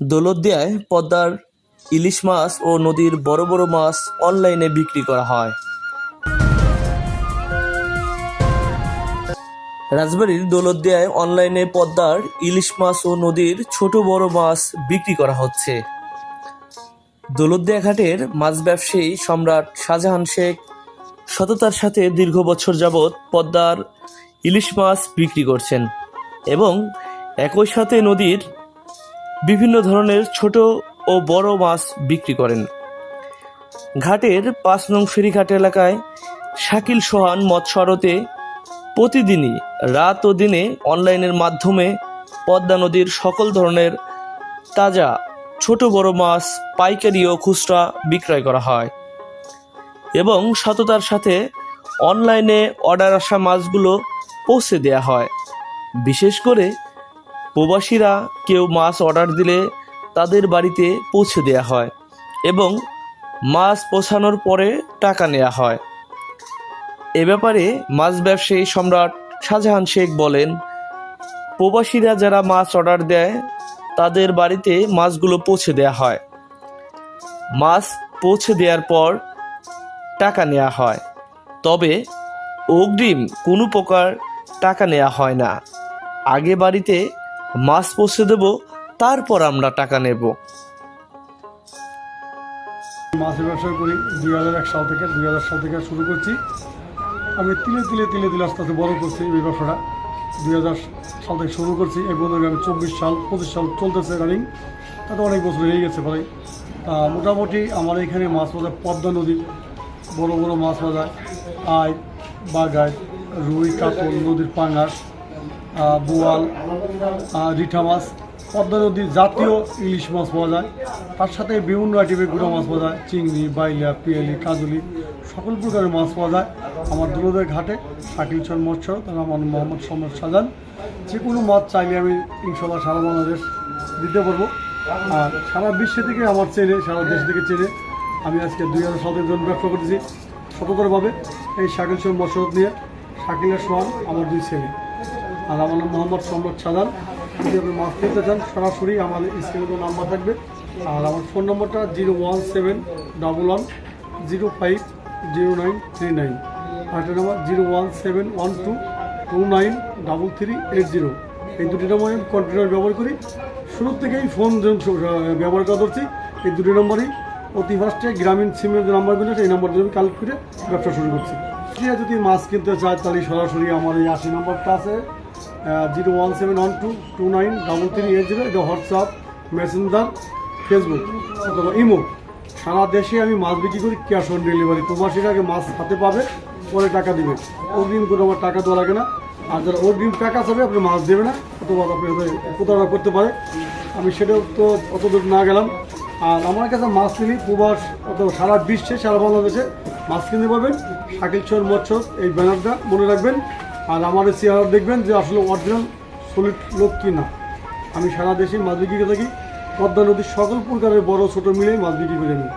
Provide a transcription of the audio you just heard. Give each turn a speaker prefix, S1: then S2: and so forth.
S1: দৌলতদিয়ায় পদ্মার ইলিশ মাছ ও নদীর বড় বড় মাছ অনলাইনে বিক্রি করা হয়। রাজবাড়ির দৌলতদিয়ায় অনলাইনে পদ্মার ইলিশ মাছ ও নদীর ছোট বড় মাছ বিক্রি করা হচ্ছে। দৌলতদিয়া ঘাটের মাছ ব্যবসায়ী সম্রাট শাহজাহান শেখ সততার সাথে দীর্ঘ বছর যাবৎ পদ্মার ইলিশ মাছ বিক্রি করছেন এবং একই সাথে নদীর বিভিন্ন ধরনের ছোট ও বড় মাছ বিক্রি করেন। ঘাটের পাঁচ নং ফেরিঘাট এলাকায় শাকিল সোহান মৎস্য আড়তে প্রতিদিনই রাত ও দিনে অনলাইনের মাধ্যমে পদ্মা নদীর সকল ধরনের তাজা ছোট বড় মাছ, পাইকারি ও খুচরা বিক্রয় করা হয় এবং সততার সাথে অনলাইনে অর্ডার আসা মাছগুলো পৌঁছে দেয়া হয়। বিশেষ করে প্রবাসীরা কেউ মাছ অর্ডার দিলে তাদের বাড়িতে পৌঁছে দেয়া হয় এবং মাছ পৌঁছানোর পরে টাকা নেওয়া হয়। এ ব্যাপারে মাছ ব্যবসায়ী সম্রাট শাহজাহান শেখ বলেন, প্রবাসীরা যারা মাছ অর্ডার দেয়, তাদের বাড়িতে মাছগুলো পৌঁছে দেয়া হয়। মাছ পৌঁছে দেওয়ার পর টাকা নেওয়া হয়। তবে অগ্রিম কোনো প্রকার টাকা নেওয়া হয় না। আগে বাড়িতে মাছ পৌঁছে দেব, তারপর আমরা টাকা নেব।
S2: মাছের ব্যবসা করি, দুই হাজার এক সাল থেকে, দুই হাজার সাল থেকে শুরু করছি। আমি তিলে তিলে তিলে তিলে আস্তে আস্তে বড় করছি এই ব্যবসাটা। দুই হাজার সাল থেকে শুরু করছি, এই পর্যন্ত আমি চব্বিশ সাল, পঁচিশ সাল চলতেছে রানিং তাতে অনেক বছর হয়ে গেছে প্রায় তা মোটামুটি আমার এখানে মাছ বাজার পদ্মা নদীর বড় বড় মাছ বাজার আয় বাগায় রুই, কাতল, নদীর পাঙাশ বোয়াল রিঠা মাছ, পদ্মা নদীর জাতীয় ইলিশ মাছ পাওয়া যায়। তার সাথে বিভিন্ন আইটেমের গুঁড়ো মাছ পাওয়া যায়, চিংড়ি, বাইলা, পিয়ালি, কাজুলি, সকল প্রকারের মাছ পাওয়া যায় আমার দুলোদের ঘাটে, শাকিল চর মৎস্য তার আমার মোহাম্মদ সম্রাট সাজান যে কোনো মাছ চাইলে আমি ইনশাল্লাহ সারা বাংলাদেশ দিতে পারব। আর সারা বিশ্ব থেকে আমার চেনে, সারা দেশ থেকে চেনে, আমি আজকে দুই হাজার সতেরো জন ব্যবসা করতেছি। সততরভাবে এই শাকিল চর মৎস্য নিয়ে শাকিলের সোহান আমার দুই ছেলে। আর আমার নাম মোহাম্মদ সম্রাট সাদান যদি আপনি মাছ কিনতে চান, সরাসরি আমাদের স্ক্রিনে নাম্বার থাকবে। আর আমার ফোন নম্বরটা zero one seven double one zero five zero nine three nine. আরেকটা number zero one seven one two two nine double three eight zero. এই দুটি নম্বর আমি কন্টিনিউ ব্যবহার করি। শুরু থেকেই ফোন ব্যবহার করা ধরছি। এই দুটি নম্বরই অতি ফার্স্টে গ্রামীণ সিমের যে নাম্বারগুলো আছে, এই নাম্বারগুলো আমি কালেক্ট করে ব্যবসা শুরু করছি। যদি মাছ কিনতে চায়, তাহলে সরাসরি আমার এই আশি নম্বরটা আছে। Zero one seven one two two nine double three eight zero, এটা হোয়াটসঅ্যাপ, মেসেঞ্জার, ফেসবুক অথবা ইমো। সারা দেশে আমি মাছ বিক্রি করি, ক্যাশ অন ডেলিভারি। প্রবাসীরা আগে মাছ হাতে পাবে, পরে টাকা দিবে। অগ্রিম করে আমার টাকা দেওয়া লাগে না। আর যারা অগ্রিম টাকা চাবে আপনি মাছ দেবে না, অথবা আপনি প্রতারণা করতে পারে আমি সেটাও তো অত দূর না গেলাম। আর আমার কাছে মাছ কিনি, প্রবাস অথবা সারা বিশ্বে, সারা বাংলাদেশে মাছ কিনতে পারবেন। শাকিল মৎস্য, এই ব্যানারটা মনে রাখবেন। আর আমার এই চেহারা দেখবেন যে আসলে অরিজিনাল সলিড লোক কি না আমি সারা দেশে মাছ বিক্রি করে থাকি। পদ্মা নদীর সকল প্রকারের বড় ছোট মিলে মাছ বিক্রি করে নিই।